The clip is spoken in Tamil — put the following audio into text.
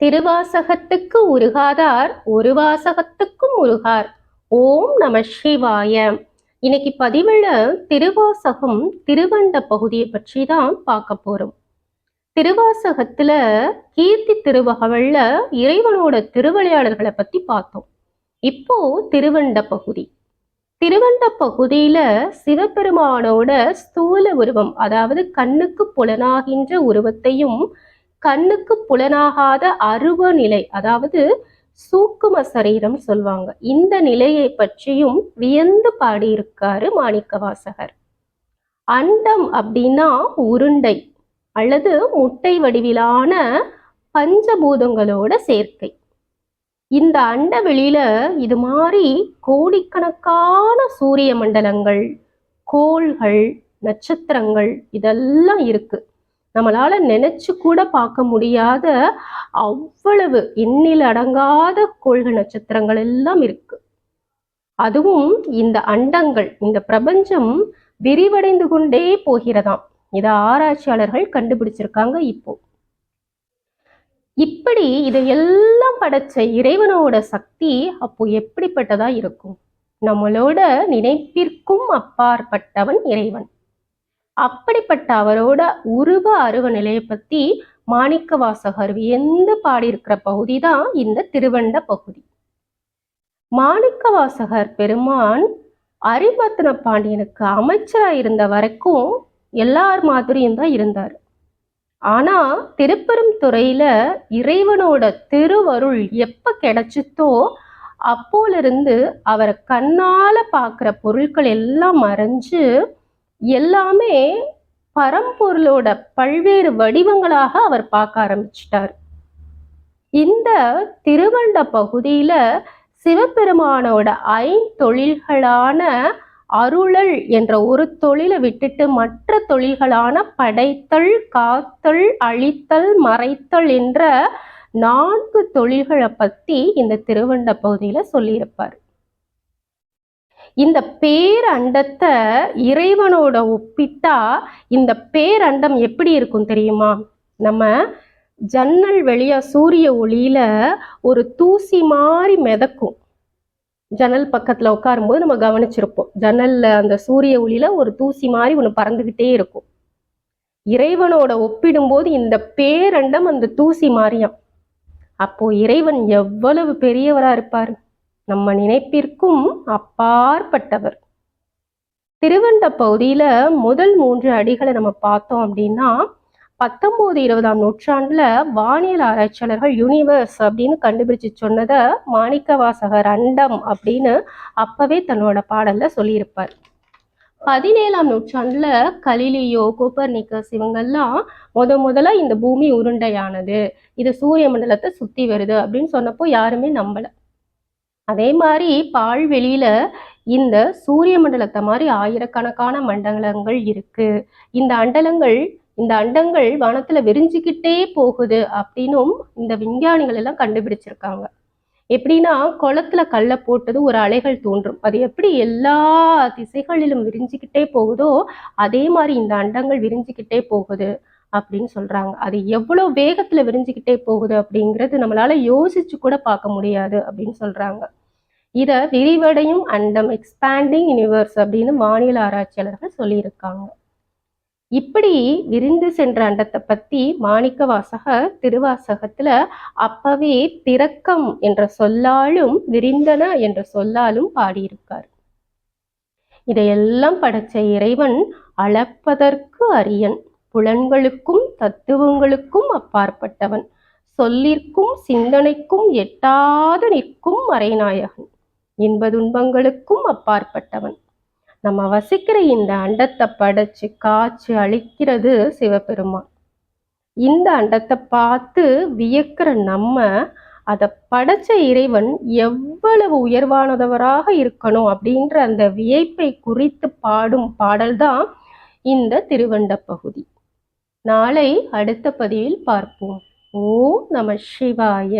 திருவாசகத்துக்கு உருகாதார் ஒரு வாசகத்துக்கும் உருகார். ஓம் நம சிவாய. இன்னைக்கு பதிவுல திருவாசகம் திருவண்ட பகுதியை பற்றி தான் பார்க்க போறோம். திருவாசகத்துல கீர்த்தி திருவகவல்ல இறைவனோட திருவிளையாடல்களை பத்தி பார்த்தோம். இப்போ திருவண்ட பகுதி. திருவண்ட பகுதியில சிவபெருமானோட ஸ்தூல உருவம் அதாவது கண்ணுக்கு புலனாகின்ற உருவத்தையும் கண்ணுக்கு புலனாகாத அருவ நிலை அதாவது சூக்கும சரீரம் சொல்வாங்க. இந்த நிலையை பற்றியும் வியந்து பாடியிருக்காரு மாணிக்கவாசகர். அண்டம் அப்படின்னா உருண்டை அல்லது முட்டை வடிவிலான பஞ்சபூதங்களோட சேர்க்கை. இந்த அண்ட வெளியில இது மாதிரி கோடிக்கணக்கான சூரிய மண்டலங்கள் கோள்கள் நட்சத்திரங்கள் இதெல்லாம் இருக்கு. நம்மளால நினைச்சு கூட பார்க்க முடியாத அவ்வளவு எண்ணில் அடங்காத கோள்கள் நட்சத்திரங்கள் எல்லாம் இருக்கு. அதுவும் இந்த அண்டங்கள் இந்த பிரபஞ்சம் விரிவடைந்து கொண்டே போகிறதாம். இதை ஆராய்ச்சியாளர்கள் கண்டுபிடிச்சிருக்காங்க இப்போ. இப்படி இதையெல்லாம் படைச்ச இறைவனோட சக்தி அப்போ எப்படிப்பட்டதா இருக்கும்? நம்மளோட நினைப்பிற்கும் அப்பாற்பட்டவன் இறைவன். அப்படிப்பட்ட அவரோட உருவ அருவ நிலையை பத்தி மாணிக்க வாசகர் வியந்து பாடியிருக்கிற பகுதி தான் இந்த திருவண்ட பகுதி. மாணிக்க வாசகர் பெருமான் அரிபத்ன பாண்டியனுக்கு அமைச்சராக இருந்த வரைக்கும் எல்லார் மாதிரியும் தான் இருந்தார். ஆனா திருப்பெரும் துறையில இறைவனோட திருவருள் எப்ப கிடைச்சித்தோ அப்போலிருந்து அவரை கண்ணால பார்க்குற பொருட்கள் எல்லாம் மறைஞ்சு எல்லாமே பரம்பொருளோட பல்வேறு வடிவங்களாக அவர் பார்க்க ஆரம்பிச்சிட்டார். இந்த திருவண்ட பகுதியில சிவபெருமானோட ஐந்தொழில்களான அருளல் என்ற ஒரு தொழிலை விட்டுட்டு மற்ற தொழில்களான படைத்தல் காத்தல் அழித்தல் மறைத்தல் என்ற நான்கு தொழில்களை பத்தி இந்த திருவண்ட பகுதியில சொல்லியிருப்பார். இந்த பேரண்டத்தை இறைவனோட ஒப்பிட்டா இந்த பேரண்டம் எப்படி இருக்கும் தெரியுமா? நம்ம ஜன்னல் வெளியா சூரிய ஒளியில ஒரு தூசி மாதிரி மிதக்கும். ஜன்னல் பக்கத்துல உட்காரும்போது நம்ம கவனிச்சிருப்போம். ஜன்னல்ல அந்த சூரிய ஒளியில ஒரு தூசி மாதிரி ஒன்று பறந்துகிட்டே இருக்கும். இறைவனோட ஒப்பிடும்போது இந்த பேரண்டம் அந்த தூசி மாறியாம். அப்போ இறைவன் எவ்வளவு பெரியவரா இருப்பாரு? நம்ம நினைப்பிற்கும் அப்பாற்பட்டவர். திருவண்ட பகுதியில முதல் மூன்று அடிகளை நம்ம பார்த்தோம் அப்படின்னா பத்தொன்பது இருபதாம் நூற்றாண்டுல வானியல் ஆராய்ச்சியாளர்கள் யூனிவர்ஸ் அப்படின்னு கண்டுபிடிச்சு சொன்னதை மாணிக்கவாசகர் அண்டம் அப்படின்னு அப்பவே தன்னோட பாடல்ல சொல்லியிருப்பார். பதினேழாம் நூற்றாண்டுல கலிலியோ கோப்பர்னிக்கஸ் இவங்கெல்லாம் முத முதல்ல இந்த பூமி உருண்டையானது இது சூரிய மண்டலத்தை சுத்தி வருது அப்படின்னு சொன்னப்போ யாருமே நம்பல. அதே மாதிரி பால்வெளியில் இந்த சூரிய மண்டலத்தை மாதிரி ஆயிரக்கணக்கான மண்டலங்கள் இருக்கு. இந்த அண்டலங்கள் இந்த அண்டங்கள் வானத்துல விரிஞ்சுக்கிட்டே போகுது அப்படின்னும் இந்த விஞ்ஞானிகள் எல்லாம் கண்டுபிடிச்சிருக்காங்க. எப்படின்னா குளத்துல கல்லை போட்டது ஒரு அலைகள் தோன்றும். அது எப்படி எல்லா திசைகளிலும் விரிஞ்சுக்கிட்டே போகுதோ அதே மாதிரி இந்த அண்டங்கள் விரிஞ்சுக்கிட்டே போகுது அப்படின்னு சொல்றாங்க. அது எவ்வளவு வேகத்துல விரிஞ்சுக்கிட்டே போகுது அப்படிங்கிறது நம்மளால யோசிச்சு கூட பார்க்க முடியாது அப்படின்னு சொல்றாங்க. இதை விரிவடையும் அண்டம் எக்ஸ்பேண்டிங் யூனிவர்ஸ் அப்படின்னு வானியல் ஆராய்ச்சியாளர்கள் சொல்லியிருக்காங்க. இப்படி விரிந்து சென்ற அண்டத்தை பத்தி மாணிக்க வாசக திருவாசகத்துல அப்பவே திறக்கம் என்ற சொல்லாலும் விரிந்தன என்ற சொல்லாலும் பாடியிருக்கார். இதையெல்லாம் படைச்ச இறைவன் அளப்பதற்கு அரியன் புலன்களுக்கும் தத்துவங்களுக்கும் அப்பாற்பட்டவன் சொல்லிற்கும் சிந்தனைக்கும் எட்டாது நிற்கும் மறைநாயகன் இன்ப துன்பங்களுக்கும் அப்பாற்பட்டவன். நம்ம வசிக்கிற இந்த அண்டத்தை படைச்சு காய்ச்சி அழிக்கிறது சிவபெருமான். இந்த அண்டத்தை பார்த்து வியக்கிற நம்ம அதை படைச்ச இறைவன் எவ்வளவு உயர்வானதவராக இருக்கணும் அப்படின்ற அந்த வியப்பை குறித்து பாடும் பாடல்தான் இந்த திருவண்ட பகுதி. நாளை அடுத்த பதிவில் பார்ப்போம். ஓ நம சிவாய.